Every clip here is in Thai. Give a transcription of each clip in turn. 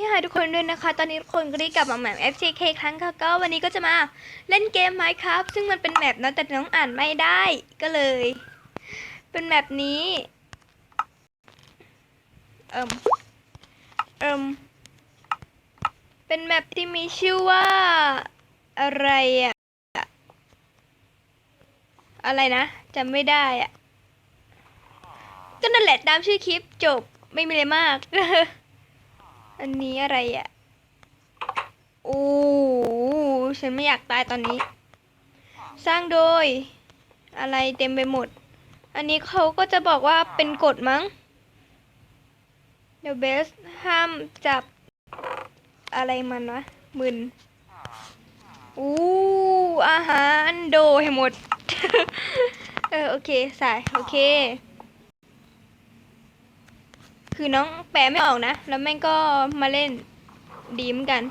นี่ค่ะทุกคนด้วยนะคะ ตอนนี้ทุกคนก็ได้กลับมาแมป FTK ครั้งค่ะก็วันนี้ก็จะมาเล่นเกม Minecraft ซึ่งมันเป็นแมปนะแต่น้องอ่านไม่ได้ก็เลย เป็นแมปนี้เอิมเอิมเป็นแมปที่มีชื่อว่าอะไรอะอะไรนะจำไม่ได้อะก็นั่นแหละตามชื่อคลิปจบไม่มีอะไรมาก อันนี้อะไรอะ่ะ โอ้ฉันไม่อยากตายตอนนี้ สร้างโดย อะไรเต็มไปหมด อันนี้เขาก็จะบอกว่าเป็นกฎมั้ง The best ห้ามจับ อะไรมันวะมึนอู้อาหารโดให้หมด เออ โอเคใส่โอเค คือน้องแปลไม่ออกนะ แล้วแม่งก็มาเล่นดีมกัน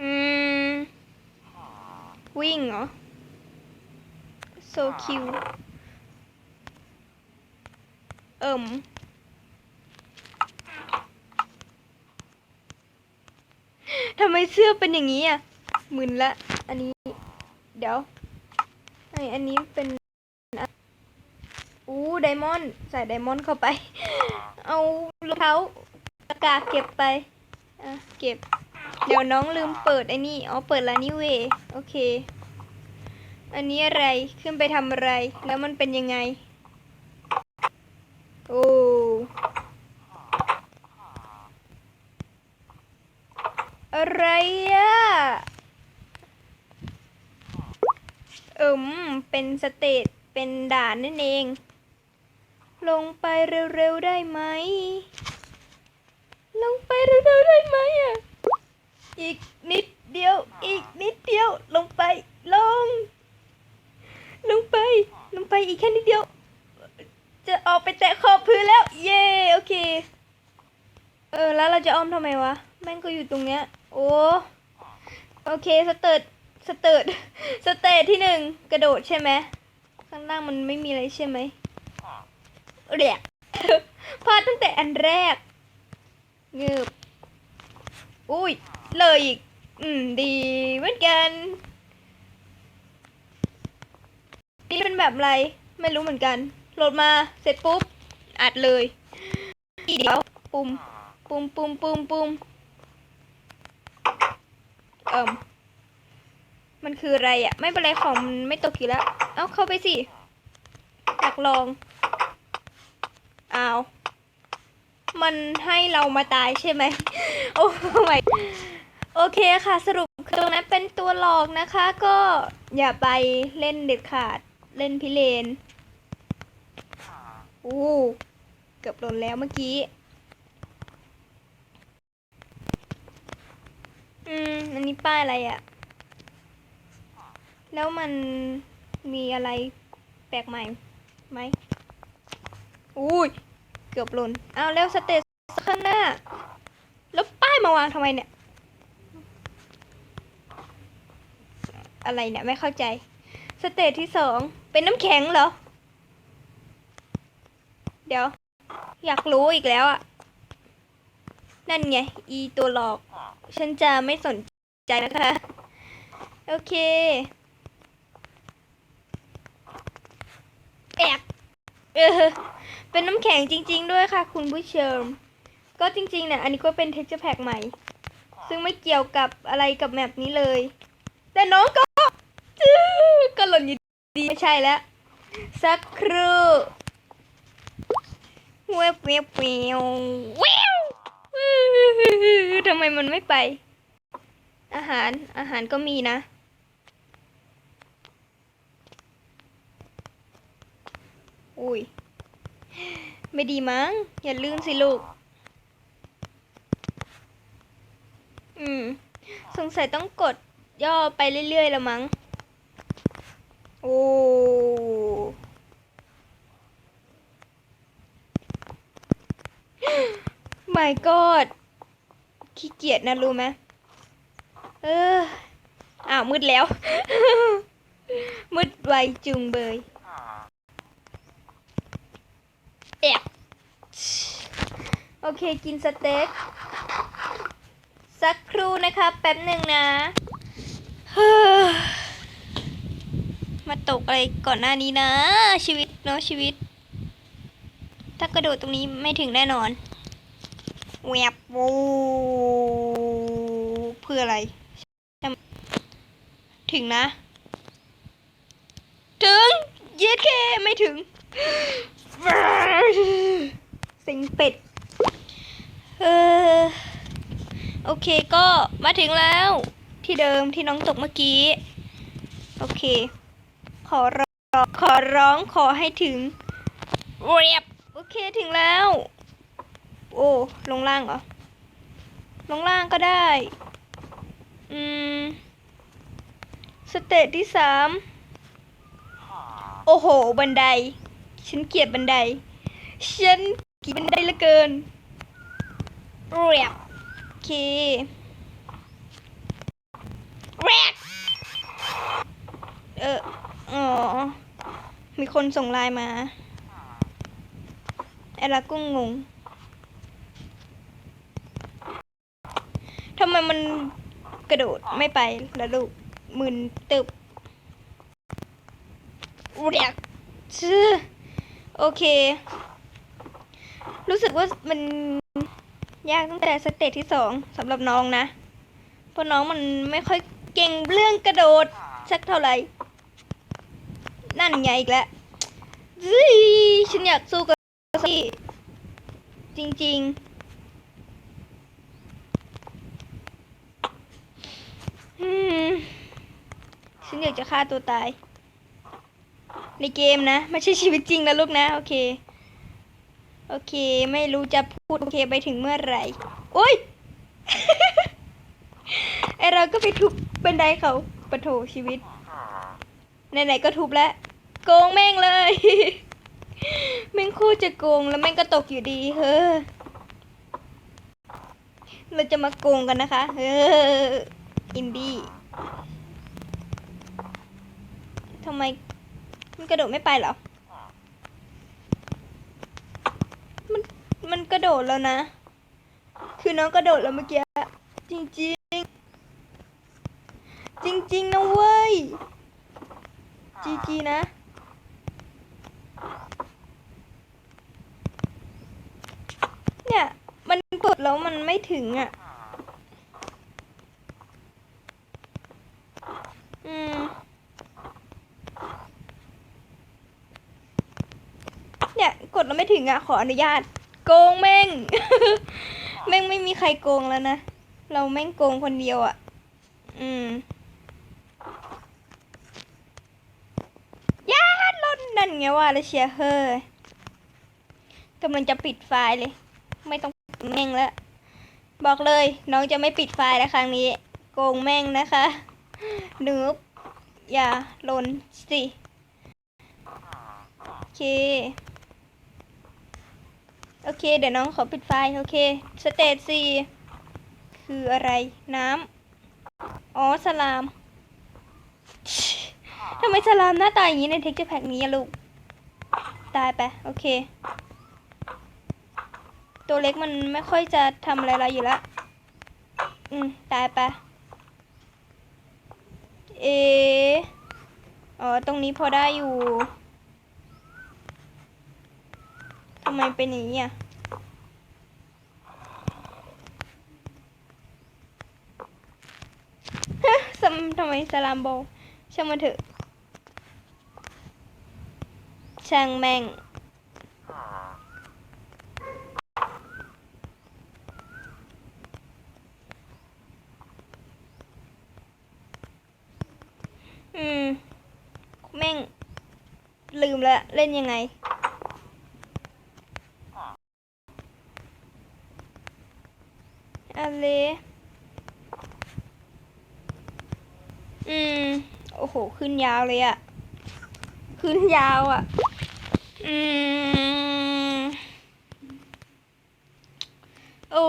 อืม วิ่งเหรอ so cute เอิ่มทำไมเสื้อเป็นอย่างนี้อะมึนละ อันนี้ เดี๋ยวไออันนี้เป็น ไดมอนด์ใส่ไดมอนด์เข้าไป เอารองเท้าตะกากเก็บไปอะเก็บ เดี๋ยวน้องลืมเปิดไอ้นี่อ๋อเปิดแล้วนี่เวยโอเค อันนี้อะไรขึ้นไปทำอะไร แล้วมันเป็นยังไง โอ้อะไรอะเอิมเป็นสเตจเป็นด่านนั่นเอง ลงไปเร็วๆได้ไหม ลงไปเร็วๆได้ไหมอะ อีกนิดเดียว อีกนิดเดียว ลงไป ลง ลงไป ลงไปอีกแค่นิดเดียว จะออกไปแตะขอบพื้นแล้ว เย่โอเค เออ แล้วเราจะอ้อมทำไมวะ แม่งก็อยู่ตรงเนี้ย โอ้ โอเค สเติร์ด สเติร์ด สเตจที่หนึ่งกระโดดใช่ไหม ข้างล่างมันไม่มีอะไรใช่ไหม เรียกพลาดตั้งแต่อันแรกเงือบอุ้ย เลยอีก อืม ดีเหมือนกัน นี่เป็นแบบอะไร ไม่รู้เหมือนกัน โหลดมา เสร็จปุ๊บ อัดเลยอีเดียวปุ่ม ปุ่มปุ่มปุ่มปุ่มเอิ่มมันคืออะไรอะ่ะ ไม่เป็นไรของมันไม่ตกอยู่แล้ว เอาเข้าไปสิอยากลอง อ้าว มันให้เรามาตายใช่ไหม โอ้ไม่โอเคค่ะสรุปคือตรงนั้นเป็นตัวหลอกนะคะ ก็อย่าไปเล่นเด็ดขาดเล่นพิเรนอู้เกือบหล่นแล้วเมื่อกี้ อืม อันนี้ป้ายอะไรอะ่ะ แล้วมันมีอะไรแปลกใหม่ไหม อุ้ย เกือบหล่นเอาแล้วสเตจข้างหน้า แล้วป้ายมาวางทำไมเนี่ย อะไรเนี่ย ไม่เข้าใจ สเตจที่สองเป็นน้ำแข็งเหรอ เดี๋ยว อยากรู้อีกแล้วอะ นั่นไง อีตัวหลอก ฉันจะไม่สนใจนะคะ โอเคแอบเออ เป็นน้ำแข็งจริง ๆ ด้วยค่ะ คุณผู้ชม ก็จริงๆเนี่ยอันนี้ก็เป็น texture pack ใหม่ ซึ่งไม่เกี่ยวกับอะไรกับแมปนี้เลย แต่น้องก็จื้อก็หล่นอยู่ดีไม่ใช่แล้ว สักครู่เวบเวบเววเววทำไมมันไม่ไป อาหารอาหารก็มีนะอุ้ย ไม่ดีมั้ง อย่าลื่นสิลูก อืม สงสัยต้องกดย่อไปเรื่อยๆแล้วมั้ง โอ้ my god ขี้เกียจนะรู้ไหมเอออ้าวมืดแล้ว มืดไวจุงเบย แอบ โอเคกินสเต็กสักครู่นะคะแป๊บหนึ่งนะเฮ้อมาตกอะไรก่อนหน้านี้นะ ชีวิตเนาะชีวิต ถ้ากระโดดตรงนี้ไม่ถึงแน่นอนแวบโวเพื่ออะไร ถึงนะ ถึงเย็ดเคไม่ถึง สิงเป็ดเออ โอเคก็มาถึงแล้วที่เดิมที่น้องตกเมื่อกี้ โอเค ขอร้องขอร้องขอให้ถึงเรียบโอเคถึงแล้ว โอ้ลงล่างเหรอ ลงล่างก็ได้ อืม สเตจที่สามโอ้โห บันได ฉันเกลียดบันได ฉันเกลียดบันไดเหลือเกิน เรียบโอเคแรกเอออ๋อ มีคนส่งไลน์มาไอ้ละก็งงทำไมมันกระโดดไม่ไปแล้วลูกมึนตึบเรียกชื่อโอเค รู้สึกว่ามัน ยากตั้งแต่สเตจที่สองสำหรับน้องนะเพราะน้องมันไม่ค่อยเก่งเรื่องกระโดดสักเท่าไหร่ นั่นไงอีกแล้วซี่ฉันอยากสู้กับซี่จริง ๆฉันอยากจะฆ่าตัวตาย ในเกมนะ ไม่ใช่ชีวิตจริงนะลูกนะ โอเค โอเค ไม่รู้จะพูดโอเคไปถึงเมื่อไหร่โอ้ยไอเราก็ไปทุบบันไดเขาปะโถชีวิตไหนๆก็ทุบแล้วโกงแม่งเลยแม่งคู่จะโกงแล้วแม่งก็ตกอยู่ดีเฮ้อเราจะมาโกงกันนะคะเฮ้ออินดี้ทำไมมันกระโดดไม่ไปหรอ มัน มัน กระโดดแล้วนะ คือน้องกระโดดแล้วเมื่อกี้ จริงจริงๆจริงๆนะเว้ย จีจีนะ เนี่ย มันกดแล้วมันไม่ถึงอะ อืมเนี่ย กดแล้วไม่ถึงอะ ขออนุญาต โกงแม่ง แม่งไม่มีใครโกงแล้วนะ เราแม่งโกงคนเดียวอะ อืมยาดล่นนั่นไงว่าแล้วเชียร์เฮ้ยกำลังจะปิดไฟล์เลย ไม่ต้องแม่งแล้ว บอกเลยน้องจะไม่ปิดไฟล์แล้วครั้งนี้ โกงแม่งนะคะนูบอย่าหล่นสิโอเค โอเค เดี๋ยวน้องขอปิดไฟล์โอเค สเตจสี่คืออะไรน้ำอ๋อสลามทำไมสลามหน้าตาอย่างนี้ในเท็กเจอร์แพ็กนี้อะลูก ตายไป โอเค ตัวเล็กมันไม่ค่อยจะทำอะไรเราอยู่ล้วอืม ตายไป เอ อ๋อ ตรงนี้พอได้อยู่ ทำไมเป็นอย่างนี้อะฮะสมทำไมสลามโบช่างมันเถอะ ช่างแม่ง อืม แม่ง ลืมแล้ว เล่นยังไง อะไร อืม โอ้โหขึ้นยาวเลยอะขึ้นยาวอะอืมโอ้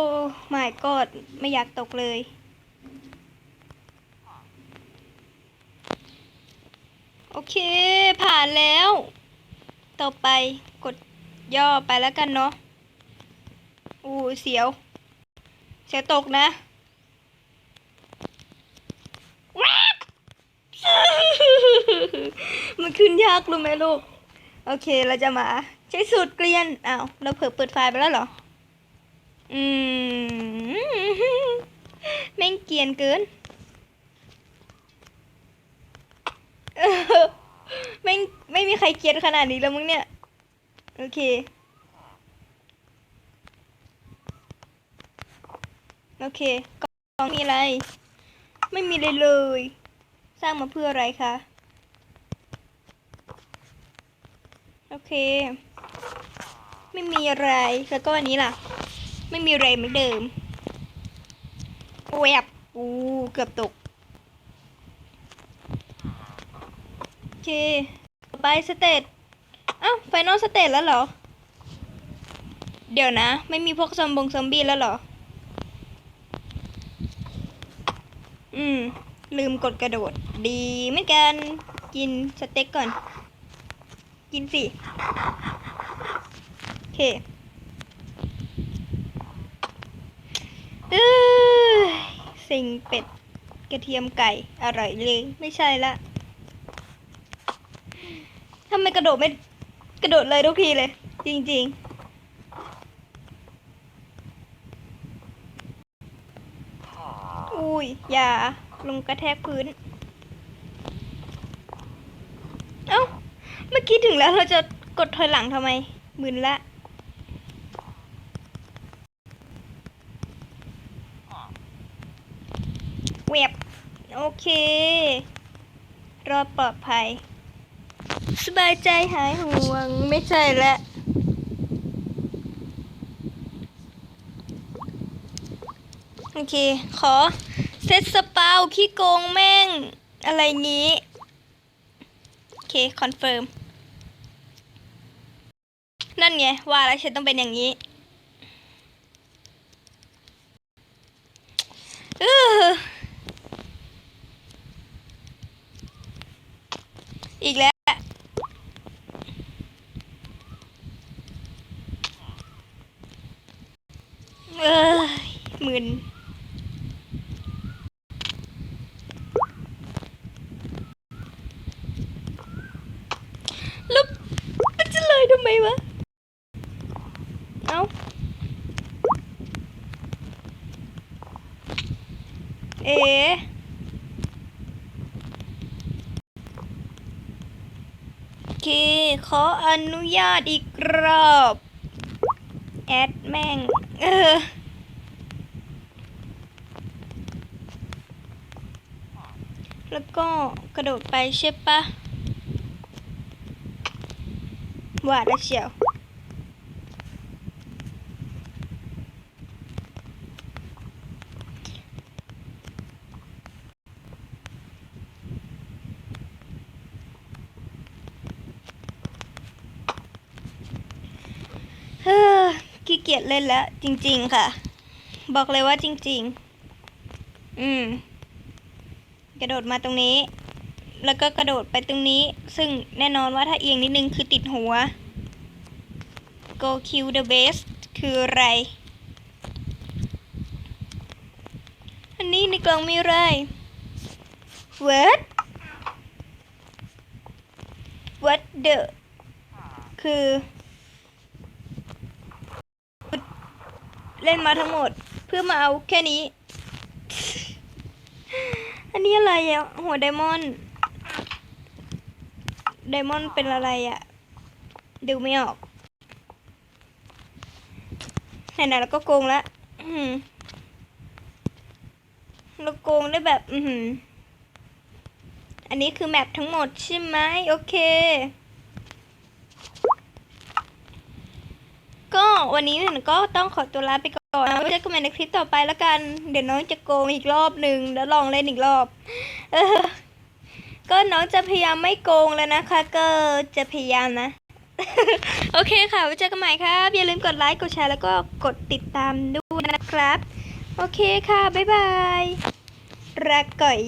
my god ไม่อยากตกเลย โอเค ผ่านแล้ว ต่อไปกดย่อไปแล้วกันเนาะอู้เสียว เสียวตกนะแว๊บ มันขึ้นยากรู้ไหมลูก โอเคเราจะมาใช้สูตรเกลียนอ้าวเราเผลอเปิดไฟล์ไปแล้วเหรอ อืมแม่งเกรียนเกินเออไม่งไม่มีใครเกรียนขนาดนี้แล้วมึงเนี่ย โอเคโอเคกล่องมีอะไร ไม่มีเลยเลย สร้างมาเพื่ออะไรคะ โอเค ไม่มีอะไร แล้วก็อันนี้ล่ะ ไม่มีอะไรเหมือนเดิมแวบอู้เกือบตก โอเค ต่อไปสเตตอ้าวไฟนอลสเตตแล้วเหรอ เดี๋ยวนะ ไม่มีพวกซอมบงซอมบี้แล้วเหรอ อืม ลืมกดกระโดด ดีเหมือนกัน กินสเต็กก่อน กินสิ โอเคเออสิงเป็ดกระเทียมไก่ อร่อยเลย ไม่ใช่ละทำไมกระโดดไม่กระโดดเลยทุกทีเลย จริง ๆอุ้ยอย่าลงกระแทกพื้น เอ้า เมื่อกี้ถึงแล้วเราจะกดถอยหลังทำไมมึนละเว็บโอเค รอดปลอดภัย สบายใจหายห่วงไม่ใช่ละโอเค ขอเซตสปาวขี้โกงแม่ง อะไรงี้ เคคอนเฟิร์มนั่นไงว่าแล้วฉันต้องเป็นอย่างนี้อออีกแล้ว เอ้ยมึน แล้วมัน ไมวะ เอ้าเอ๋โอเค ขออนุญาตอีกรอบ แอดแม่ง เออแล้วก็กระโดดไปใช่ปะ ว่าแล้เชียวเฮ้อขี้เกียจเล่นแล้ว จริง ๆ ค่ะ บอกเลยว่าจริง ๆ อืม กระโดดมาตรงนี้ แล้วก็กระโดดไปตรงนี้ ซึ่งแน่นอนว่าถ้าเอียงนิดนึงคือติดหัว go kill the best คืออะไร อันนี้ในกล่องมีอะไร what what the คือ เล่นมาทั้งหมดเพื่อมาเอาแค่นี้ อันนี้อะไรอะหัวไดมอนด์ ไดมอนด์เป็นอะไรอะดูไม่ออกไหนๆเราก็โกงละเราโกงได้แบบ อือันนี้คือแมปทั้งหมดใช่ไหมโอเค ก็วันนี้เนี่ยก็ต้องขอตัวลาไปก่อนนะไว้เจอกันใหม่ในคลิปต่อไปแล้วกัน เดี๋ยวน้องจะโกงอีกรอบหนึ่งแล้วลองเล่นอีกรอบ เออ ก็น้องจะพยายามไม่โกงแล้วนะคะ ก็จะพยายามนะ โอเคค่ะไว้เจอกันใหม่ครับ อย่าลืมกดไลค์ กดแชร์ แล้วก็กดติดตามด้วยนะครับ โอเคค่ะ บ๊ายบาย รักก่อย